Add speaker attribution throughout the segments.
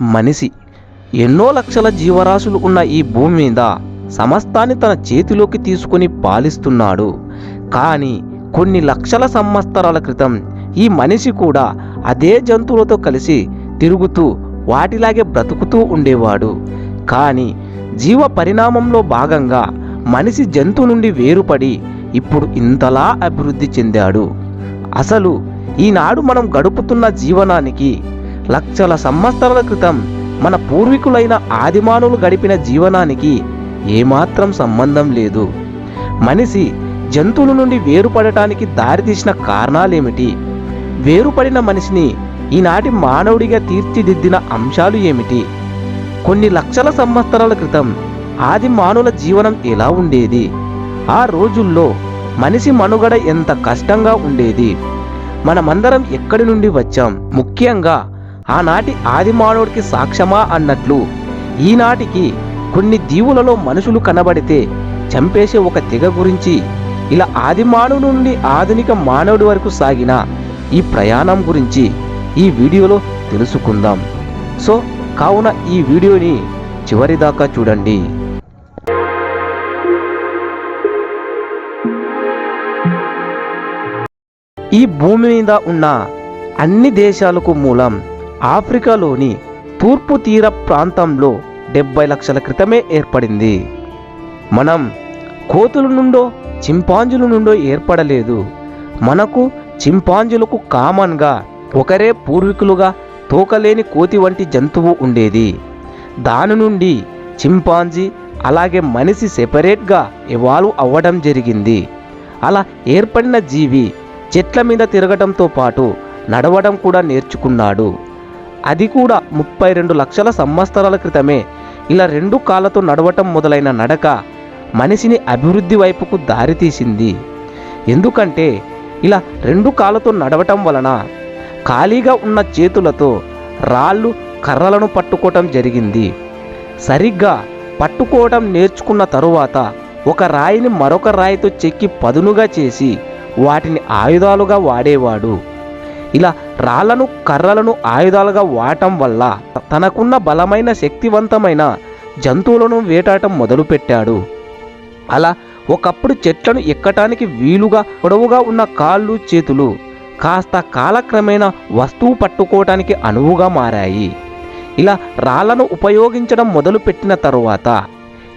Speaker 1: మనిషి. ఎన్నో లక్షల జీవరాశులు ఉన్న ఈ భూమి మీద సమస్తాన్ని తన చేతిలోకి తీసుకుని పాలిస్తున్నాడు. కానీ కొన్ని లక్షల సంవత్సరాల క్రితం ఈ మనిషి కూడా అదే జంతువులతో కలిసి తిరుగుతూ వాటిలాగే బ్రతుకుతూ ఉండేవాడు. కానీ జీవ పరిణామంలో భాగంగా మనిషి జంతువు నుండి వేరుపడి ఇప్పుడు ఇంతలా అభివృద్ధి చెందాడు. అసలు ఈనాడు మనం గడుపుతున్న జీవనానికి లక్షల సంవత్సరాల క్రితం మన పూర్వీకులైన ఆదిమానులు గడిపిన జీవనానికి ఏమాత్రం సంబంధం లేదు. మనిషి జంతువుల నుండి వేరుపడటానికి దారితీసిన కారణాలేమిటి? వేరుపడిన మనిషిని ఈనాటి మానవుడిగా తీర్చిదిద్దిన అంశాలు ఏమిటి? కొన్ని లక్షల సంవత్సరాల క్రితం ఆది మానవుల జీవనం ఎలా ఉండేది? ఆ రోజుల్లో మనిషి మనుగడ ఎంత కష్టంగా ఉండేది? మనమందరం ఎక్కడి నుండి వచ్చాం? ముఖ్యంగా ఆనాటి ఆదిమానవుడికి సాక్ష్యమా అన్నట్లు ఈనాటికి కొన్ని దీవులలో మనుషులు కనబడితే చంపేసే ఒక తెగ గురించి ఇలా ఆదిమానవు నుండి ఆధునిక మానవుడి వరకు సాగిన ఈ ప్రయాణం గురించి ఈ వీడియోలో తెలుసుకుందాం. సో కావున ఈ వీడియోని చివరిదాకా చూడండి. ఈ భూమి మీద ఉన్న అన్ని దేశాలకు మూలం ఆఫ్రికాలోని తూర్పు తీర ప్రాంతంలో డెబ్బై లక్షల క్రితమే ఏర్పడింది. మనం కోతుల నుండో చింపాంజుల నుండో ఏర్పడలేదు. మనకు చింపాంజులకు కామన్గా ఒకరే పూర్వీకులుగా తోకలేని కోతి వంటి జంతువు ఉండేది. దాని నుండి చింపాంజీ అలాగే మనిషి సెపరేట్గా ఇవాల్వ్ అవ్వడం జరిగింది. అలా ఏర్పడిన జీవి చెట్ల మీద తిరగటంతో పాటు నడవడం కూడా నేర్చుకున్నాడు. అది కూడా ముప్పై రెండు లక్షల సంవత్సరాల క్రితమే. ఇలా రెండు కాళ్ళతో నడవటం మొదలైన నడక మనిషిని అభివృద్ధి వైపుకు దారితీసింది. ఎందుకంటే ఇలా రెండు కాళ్ళతో నడవటం వలన ఖాళీగా ఉన్న చేతులతో రాళ్ళు కర్రలను పట్టుకోవటం జరిగింది. సరిగ్గా పట్టుకోవటం నేర్చుకున్న తరువాత ఒక రాయిని మరొక రాయితో చెక్కి పదునుగా చేసి వాటిని ఆయుధాలుగా వాడేవాడు. ఇలా రాళ్ళను కర్రలను ఆయుధాలుగా వాడటం వల్ల తనకున్న బలమైన శక్తివంతమైన జంతువులను వేటాడటం మొదలుపెట్టాడు. అలా ఒకప్పుడు చెట్లను ఎక్కటానికి వీలుగా పొడవుగా ఉన్న కాళ్ళు చేతులు కాస్త కాలక్రమేణా వస్తువు పట్టుకోవటానికి అనువుగా మారాయి. ఇలా రాళ్ళను ఉపయోగించడం మొదలుపెట్టిన తరువాత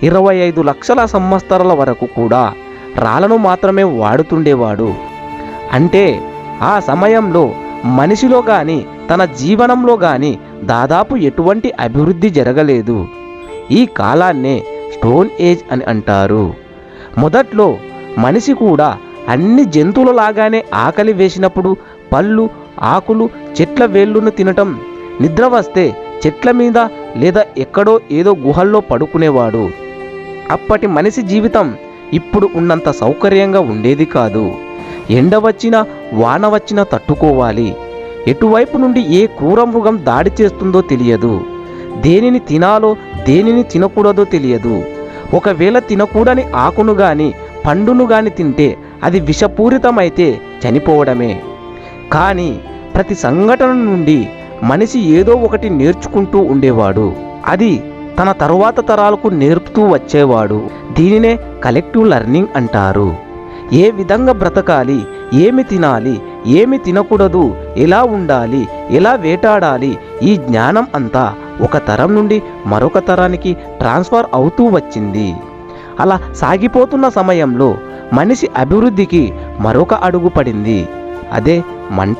Speaker 1: ఇరవై ఐదు లక్షల సంవత్సరాల వరకు కూడా రాళ్ళను మాత్రమే వాడుతుండేవాడు. అంటే ఆ సమయంలో మనిషిలో కానీ తన జీవనంలో కానీ దాదాపు ఎటువంటి అభివృద్ధి జరగలేదు. ఈ కాలాన్నే స్టోన్ ఏజ్ అని అంటారు. మొదట్లో మనిషి కూడా అన్ని జంతువులలాగానే ఆకలి వేసినప్పుడు పళ్ళు ఆకులు చెట్ల వేళ్ళును తినటం నిద్ర వస్తే చెట్ల మీద లేదా ఎక్కడో ఏదో గుహల్లో పడుకునేవాడు. అప్పటి మనిషి జీవితం ఇప్పుడు ఉన్నంత సౌకర్యంగా ఉండేది కాదు. ఎండ వచ్చినా వాన వచ్చినా తట్టుకోవాలి. ఎటువైపు నుండి ఏ క్రూర మృగం దాడి చేస్తుందో తెలియదు. దేనిని తినాలో దేనిని తినకూడదో తెలియదు. ఒకవేళ తినకూడని ఆకును గాని పండును గాని తింటే అది విషపూరితమైతే చనిపోవడమే. కానీ ప్రతి సంఘటన నుండి మనిషి ఏదో ఒకటి నేర్చుకుంటూ ఉండేవాడు. అది తన తరువాత తరాలకు నేర్పుతూ వచ్చేవాడు. దీనినే కలెక్టివ్ లెర్నింగ్ అంటారు. ఏ విధంగా బ్రతకాలి? ఏమి తినాలి? ఏమి తినకూడదు? ఎలా ఉండాలి? ఎలా వేటాడాలి? ఈ జ్ఞానం అంతా ఒక తరం నుండి మరొక తరానికి ట్రాన్స్ఫర్ అవుతూ వచ్చింది. అలా సాగిపోతున్న సమయంలో మనిషి అభివృద్ధికి మరొక అడుగు పడింది. అదే మంట.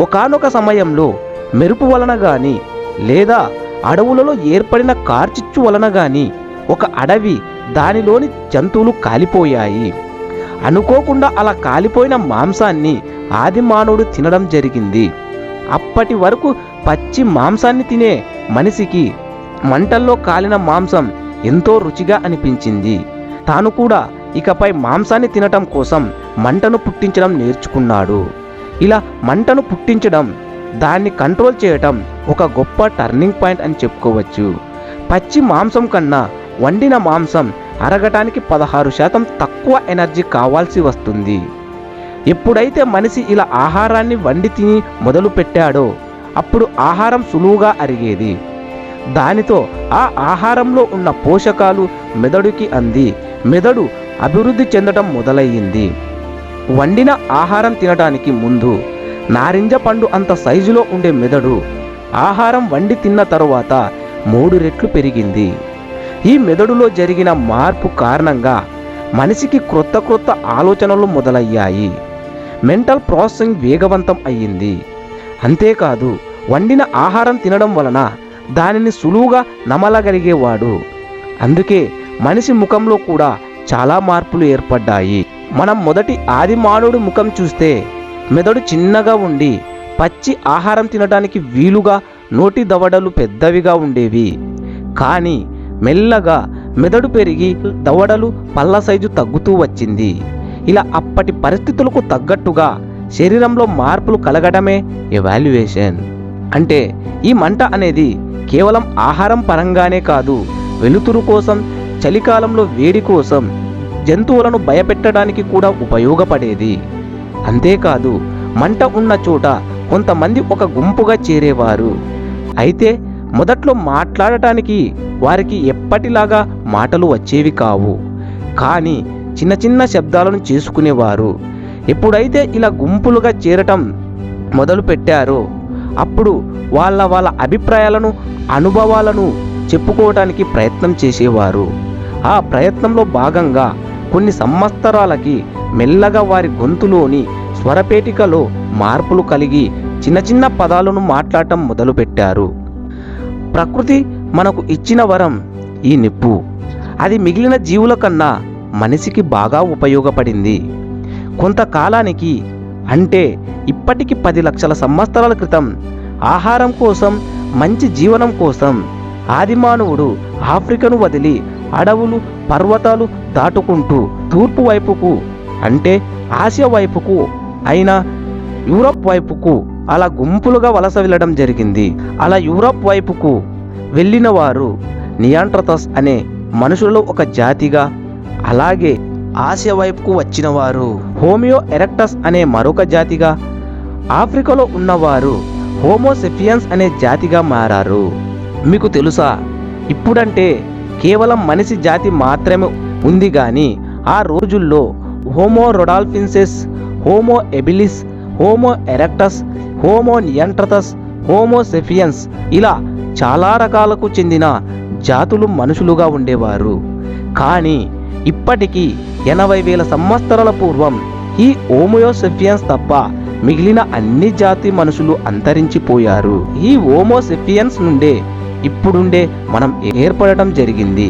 Speaker 1: ఒకానొక సమయంలో మెరుపు వలన కానీ లేదా అడవులలో ఏర్పడిన కార్చిచ్చు వలన కానీ ఒక అడవి దానిలోని జంతువులు కాలిపోయాయి. అనుకోకుండా అలా కాలిపోయిన మాంసాన్ని ఆది మానవుడు తినడం జరిగింది. అప్పటి వరకు పచ్చి మాంసాన్ని తినే మనిషికి మంటల్లో కాలిన మాంసం ఎంతో రుచిగా అనిపించింది. తాను కూడా ఇకపై మాంసాన్ని తినటం కోసం మంటను పుట్టించడం నేర్చుకున్నాడు. ఇలా మంటను పుట్టించడం దాన్ని కంట్రోల్ చేయటం ఒక గొప్ప టర్నింగ్ పాయింట్ అని చెప్పుకోవచ్చు. పచ్చి మాంసం కన్నా వండిన మాంసం అరగటానికి పదహారు శాతం తక్కువ ఎనర్జీ కావాల్సి వస్తుంది. ఎప్పుడైతే మనిషి ఇలా ఆహారాన్ని వండి తిని మొదలు పెట్టాడో అప్పుడు ఆహారం సులువుగా అరిగేది. దానితో ఆ ఆహారంలో ఉన్న పోషకాలు మెదడుకి అంది. మెదడు అభివృద్ధి చెందడం మొదలయ్యింది. వండిన ఆహారం తినడానికి ముందు నారింజ పండు అంత సైజులో ఉండే మెదడు ఆహారం వండి తిన్న తరువాత మూడు రెట్లు పెరిగింది. ఈ మెదడులో జరిగిన మార్పు కారణంగా మనిషికి క్రొత్త క్రొత్త ఆలోచనలు మొదలయ్యాయి. మెంటల్ ప్రాసెసింగ్ వేగవంతం అయ్యింది. అంతేకాదు వండిన ఆహారం తినడం వలన దానిని సులువుగా నమలగలిగేవాడు. అందుకే మనిషి ముఖంలో కూడా చాలా మార్పులు ఏర్పడ్డాయి. మనం మొదటి ఆది మానవుడు ముఖం చూస్తే మెదడు చిన్నగా ఉండి పచ్చి ఆహారం తినడానికి వీలుగా నోటి దవడలు పెద్దవిగా ఉండేవి. కానీ మెల్లగా మెదడు పెరిగి దవడలు పళ్ళ సైజు తగ్గుతూ వచ్చింది. ఇలా అప్పటి పరిస్థితులకు తగ్గట్టుగా శరీరంలో మార్పులు కలగడమే ఎవాల్యుయేషన్ అంటే ఈ మంట అనేది కేవలం ఆహారం పరంగానే కాదు వెలుతురు కోసం చలికాలంలో వేడి కోసం జంతువులను భయపెట్టడానికి కూడా ఉపయోగపడేది. అంతేకాదు మంట ఉన్న చోట కొంతమంది ఒక గుంపుగా చేరేవారు. అయితే మొదట్లో మాట్లాడటానికి వారికి ఎప్పటిలాగా మాటలు వచ్చేవి కావు. కానీ చిన్న చిన్న శబ్దాలను చేసుకునేవారు. ఎప్పుడైతే ఇలా గుంపులుగా చేరటం మొదలు పెట్టారో అప్పుడు వాళ్ళ వాళ్ళ అభిప్రాయాలను అనుభవాలను చెప్పుకోవటానికి ప్రయత్నం చేసేవారు. ఆ ప్రయత్నంలో భాగంగా కొన్ని సంవత్సరాలకి మెల్లగా వారి గొంతులోని స్వరపేటికలో మార్పులు కలిగి చిన్న చిన్న పదాలను మాట్లాడటం మొదలుపెట్టారు. ప్రకృతి మనకు ఇచ్చిన వరం ఈ నిప్పు. అది మిగిలిన జీవుల కన్నా మనిషికి బాగా ఉపయోగపడింది. కొంతకాలానికి అంటే ఇప్పటికి పది లక్షల సంవత్సరాల క్రితం ఆహారం కోసం మంచి జీవనం కోసం ఆదిమానవుడు ఆఫ్రికను వదిలి అడవులు పర్వతాలు దాటుకుంటూ తూర్పు వైపుకు అంటే ఆసియా వైపుకు అయినా యూరప్ వైపుకు అలా గుంపులుగా వలస వెళ్ళడం జరిగింది. అలా యూరప్ వైపుకు వెళ్ళిన వారు నియాంట్రతస్ అనే మనుషులలో ఒక జాతిగా అలాగే ఆసియా వైపుకు వచ్చిన వారు హోమియో ఎరెక్టస్ అనే మరొక జాతిగా ఆఫ్రికాలో ఉన్నవారు హోమోసెఫియన్స్ అనే జాతిగా మారారు. మీకు తెలుసా? ఇప్పుడంటే కేవలం మనిషి జాతి మాత్రమే ఉంది కానీ ఆ రోజుల్లో homo rudolfensis homo habilis homo erectus homo neanderthalensis homo sapiens ఇలా చాలా రకాలకు చెందిన జాతులు మనుషులుగా ఉండేవారు. కానీ ఇప్పటికీ ఎనభై వేల సంవత్సరాల పూర్వం ఈ ఓమోయోసెఫియన్స్ తప్ప మిగిలిన అన్ని జాతి మనుషులు అంతరించిపోయారు. ఈ ఓమోసెఫియన్స్ నుండే ఇప్పుడుండే మనం ఏర్పడటం జరిగింది.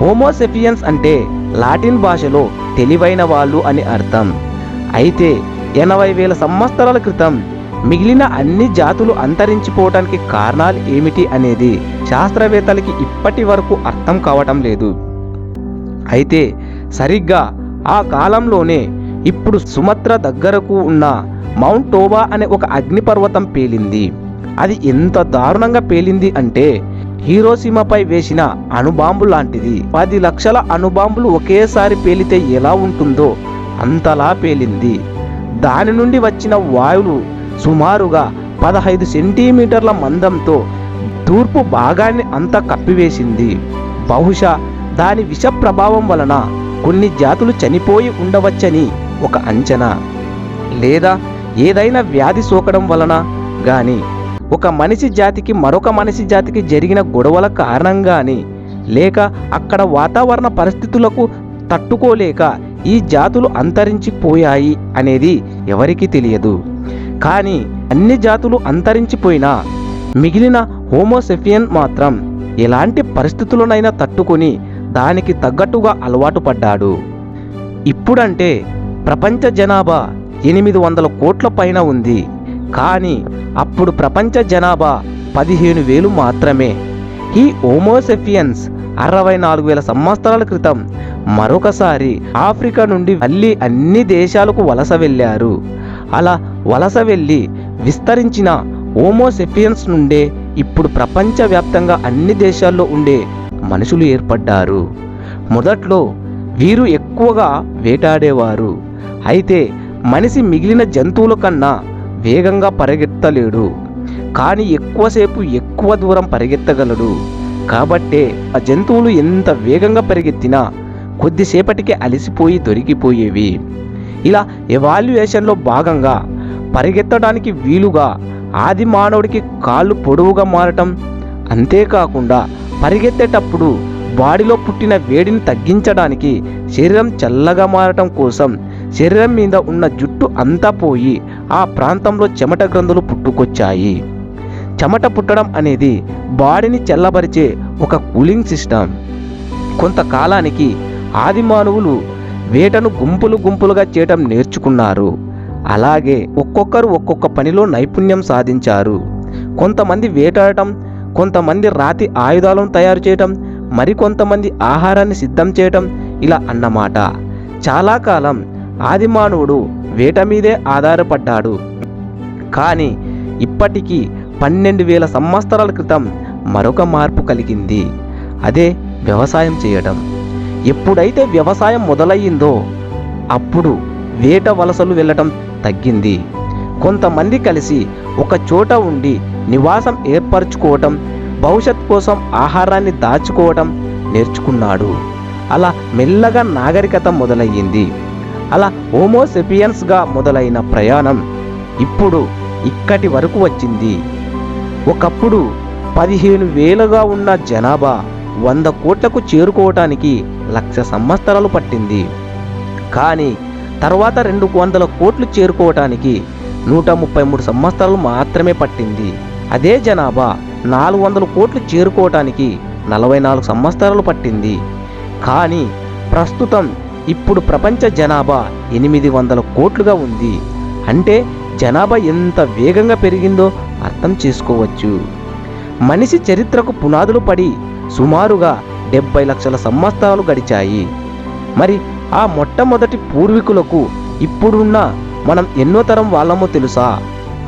Speaker 1: హోమోసెఫియన్స్ అంటే లాటిన్ భాషలో తెలివైన వాళ్ళు అని అర్థం. అయితే ఎనభై వేల సంవత్సరాల క్రితం మిగిలిన అన్ని జాతులు అంతరించిపోవటానికి కారణాలు ఏమిటి అనేది శాస్త్రవేత్తలకి ఇప్పటి వరకు అర్థం కావటం లేదు. అయితే సరిగ్గా ఆ కాలంలోనే ఇప్పుడు సుమత్ర దగ్గరకు ఉన్న మౌంట్ టోబా అనే ఒక అగ్నిపర్వతం పేలింది. అది ఎంత దారుణంగా పేలింది అంటే హీరోసీమపై వేసిన అణుబాంబు లాంటిది. పది లక్షల అణుబాంబులు ఒకేసారి పేలితే ఎలా ఉంటుందో అంతలా పేలింది. దాని నుండి వచ్చిన వాయువులు సుమారుగా పదహైదు సెంటీమీటర్ల మందంతో తూర్పు భాగాన్ని అంతా కప్పివేసింది. బహుశా దాని విష ప్రభావం వలన కొన్ని జాతులు చనిపోయి ఉండవచ్చని ఒక అంచనా. లేదా ఏదైనా వ్యాధి సోకడం వలన గాని ఒక మనిషి జాతికి మరొక మనిషి జాతికి జరిగిన గొడవల కారణంగాని లేక అక్కడ వాతావరణ పరిస్థితులకు తట్టుకోలేక ఈ జాతులు అంతరించిపోయాయి అనేది ఎవరికీ తెలియదు. కానీ అన్ని జాతులు అంతరించిపోయినా మిగిలిన హోమోసెఫియన్ మాత్రం ఎలాంటి పరిస్థితులనైనా తట్టుకొని దానికి తగ్గట్టుగా అలవాటు పడ్డాడు. ఇప్పుడంటే ప్రపంచ జనాభా ఎనిమిది వందల కోట్ల పైన ఉంది. కానీ అప్పుడు ప్రపంచ జనాభా పదిహేను వేలు మాత్రమే. ఈ హోమోసెఫియన్స్ అరవై నాలుగు వేల సంవత్సరాల క్రితం మరొకసారి ఆఫ్రికా నుండి మళ్ళీ అన్ని దేశాలకు వలస వెళ్ళారు. అలా వలస వెళ్ళి విస్తరించిన ఓమోసెఫియన్స్ నుండే ఇప్పుడు ప్రపంచవ్యాప్తంగా అన్ని దేశాల్లో ఉండే మనుషులు ఏర్పడ్డారు. మొదట్లో వీరు ఎక్కువగా వేటాడేవారు. అయితే మనిషి మిగిలిన జంతువుల కన్నా వేగంగా పరిగెత్తలేడు. కానీ ఎక్కువసేపు ఎక్కువ దూరం పరిగెత్తగలడు. కాబట్టే ఆ జంతువులు ఎంత వేగంగా పరిగెత్తినా కొద్దిసేపటికి అలసిపోయి దొరికిపోయేవి. ఇలా ఎవాల్యుయేషన్లో భాగంగా పరిగెత్తడానికి వీలుగా ఆది మానవుడికి కాళ్ళు పొడవుగా మారటం. అంతేకాకుండా పరిగెత్తేటప్పుడు బాడీలో పుట్టిన వేడిని తగ్గించడానికి శరీరం చల్లగా మారటం కోసం శరీరం మీద ఉన్న జుట్టు అంతా పోయి ఆ ప్రాంతంలో చెమట గ్రంథులు పుట్టుకొచ్చాయి. చెమట పుట్టడం అనేది బాడీని చల్లబరిచే ఒక కూలింగ్ సిస్టమ్. కొంతకాలానికి ఆది మానవులు వేటను గుంపులు గుంపులుగా చేయటం నేర్చుకున్నారు. అలాగే ఒక్కొక్కరు ఒక్కొక్క పనిలో నైపుణ్యం సాధించారు. కొంతమంది వేటాడటం కొంతమంది రాతి ఆయుధాలను తయారు చేయటం మరికొంతమంది ఆహారాన్ని సిద్ధం చేయటం ఇలా అన్నమాట. చాలా కాలం ఆదిమానవుడు వేట మీదే ఆధారపడ్డాడు. కానీ ఇప్పటికీ పన్నెండు వేల సంవత్సరాల క్రితం మరొక మార్పు కలిగింది. అదే వ్యవసాయం చేయడం ఎప్పుడైతే వ్యవసాయం మొదలయ్యిందో అప్పుడు వేట వలసలు వెళ్ళటం తగ్గింది. కొంతమంది కలిసి ఒక చోట ఉండి నివాసం ఏర్పరచుకోవటం భవిష్యత్ కోసం ఆహారాన్ని దాచుకోవటం నేర్చుకున్నాడు. అలా మెల్లగా నాగరికత మొదలయ్యింది. అలా హోమోసెపియన్స్గా మొదలైన ప్రయాణం ఇప్పుడు ఇక్కటి వరకు వచ్చింది. ఒకప్పుడు పదిహేను వేలుగా ఉన్న జనాభా వంద కోట్లకు చేరుకోవటానికి లక్ష సంవత్సరాలు పట్టింది. కానీ తర్వాత రెండు వందల కోట్లు చేరుకోవటానికి నూట ముప్పై మూడు సంవత్సరాలు మాత్రమే పట్టింది. అదే జనాభా నాలుగు వందల కోట్లు చేరుకోవటానికి నలభై నాలుగు సంవత్సరాలు పట్టింది. కానీ ప్రస్తుతం ఇప్పుడు ప్రపంచ జనాభా ఎనిమిది వందల కోట్లుగా ఉంది. అంటే జనాభా ఎంత వేగంగా పెరిగిందో అర్థం చేసుకోవచ్చు. మనిషి చరిత్రకు పునాదులు పడి సుమారుగా డెబ్బై లక్షల సంవత్సరాలు గడిచాయి. మరి ఆ మొట్టమొదటి పూర్వీకులకు ఇప్పుడున్న మనం ఎన్నో తరం వాళ్ళమో తెలుసా?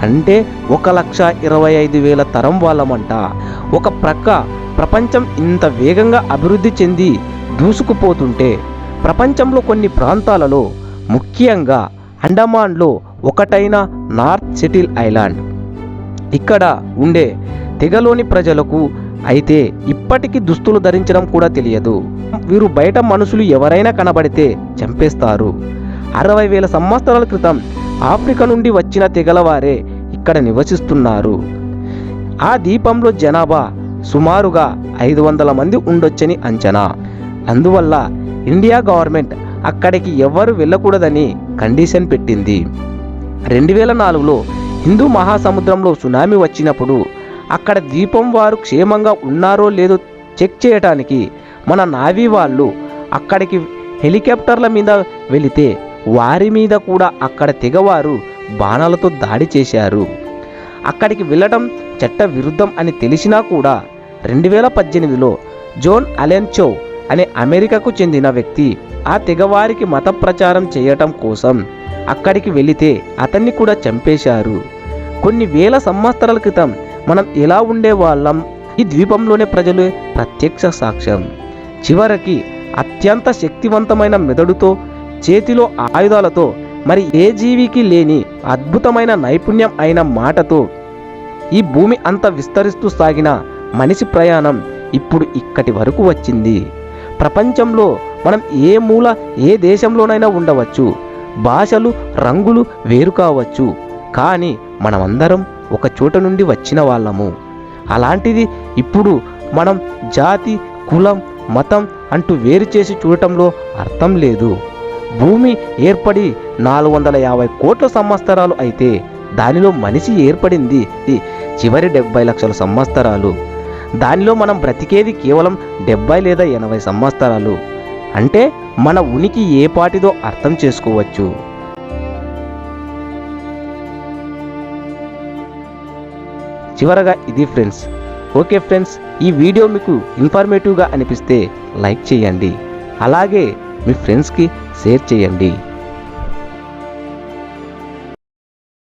Speaker 1: అంటే ఒక లక్ష ఇరవై ఐదు వేల తరం వాళ్ళమంట. ఒక ప్రక్క ప్రపంచం ఇంత వేగంగా అభివృద్ధి చెంది దూసుకుపోతుంటే ప్రపంచంలో కొన్ని ప్రాంతాలలో ముఖ్యంగా అండమాన్లో ఒకటైన నార్త్ సెటిల్ ఐలాండ్. ఇక్కడ ఉండే తెగలోని ప్రజలకు అయితే ఇప్పటికీ దుస్తులు ధరించడం కూడా తెలియదు. వీరు బయట మనుషులు ఎవరైనా కనబడితే చంపేస్తారు. అరవై వేల సంవత్సరాల క్రితం ఆఫ్రికా నుండి వచ్చిన తెగలవారే ఇక్కడ నివసిస్తున్నారు. ఆ దీపంలో జనాభా సుమారుగా ఐదు వందల మంది ఉండొచ్చని అంచనా. అందువల్ల ఇండియా గవర్నమెంట్ అక్కడికి ఎవరు వెళ్ళకూడదని కండిషన్ పెట్టింది. రెండు వేల నాలుగులో హిందూ మహాసముద్రంలో సునామీ వచ్చినప్పుడు అక్కడ ద్వీపం వారు క్షేమంగా ఉన్నారో లేదో చెక్ చేయటానికి మన నావీ వాళ్ళు అక్కడికి హెలికాప్టర్ల మీద వెళితే వారి మీద కూడా అక్కడ తెగవారు బాణాలతో దాడి చేశారు. అక్కడికి వెళ్ళడం చట్ట విరుద్ధం అని తెలిసినా కూడా రెండు వేల పద్దెనిమిదిలో జోన్ అలెన్చో అనే అమెరికాకు చెందిన వ్యక్తి ఆ తెగవారికి మత ప్రచారం చేయటం కోసం అక్కడికి వెళితే అతన్ని కూడా చంపేశారు. కొన్ని వేల సంవత్సరాల క్రితం మనం ఎలా ఉండేవాళ్ళం ఈ ద్వీపంలోనే ప్రజలు ప్రత్యక్ష సాక్ష్యం. చివరికి అత్యంత శక్తివంతమైన మెదడుతో చేతిలో ఆయుధాలతో మరి ఏ జీవికి లేని అద్భుతమైన నైపుణ్యం అయిన మాటతో ఈ భూమి అంత విస్తరిస్తూ సాగిన మనిషి ప్రయాణం ఇప్పుడు ఇక్కటి వరకు వచ్చింది. ప్రపంచంలో మనం ఏ మూల ఏ దేశంలోనైనా ఉండవచ్చు. భాషలు రంగులు వేరు కావచ్చు. కానీ మనమందరం ఒక చోట నుండి వచ్చిన వాళ్ళము. అలాంటిది ఇప్పుడు మనం జాతి కులం మతం అంటూ వేరు చేసి చూడటంలో అర్థం లేదు. భూమి ఏర్పడి నాలుగు వందల యాభై కోట్ల సంవత్సరాలు అయితే దానిలో మనిషి ఏర్పడింది చివరి డెబ్బై లక్షల సంవత్సరాలు. దానిలో మనం బ్రతికేది కేవలం డెబ్బై లేదా ఎనభై సంవత్సరాలు. అంటే మన ఉనికి ఏ పాటిదో అర్థం చేసుకోవచ్చు. చివరగా ఇది ఫ్రెండ్స్. ఓకే ఫ్రెండ్స్ ఈ వీడియో మీకు ఇన్ఫర్మేటివ్గా అనిపిస్తే లైక్ చేయండి. అలాగే మీ ఫ్రెండ్స్కి షేర్ చేయండి.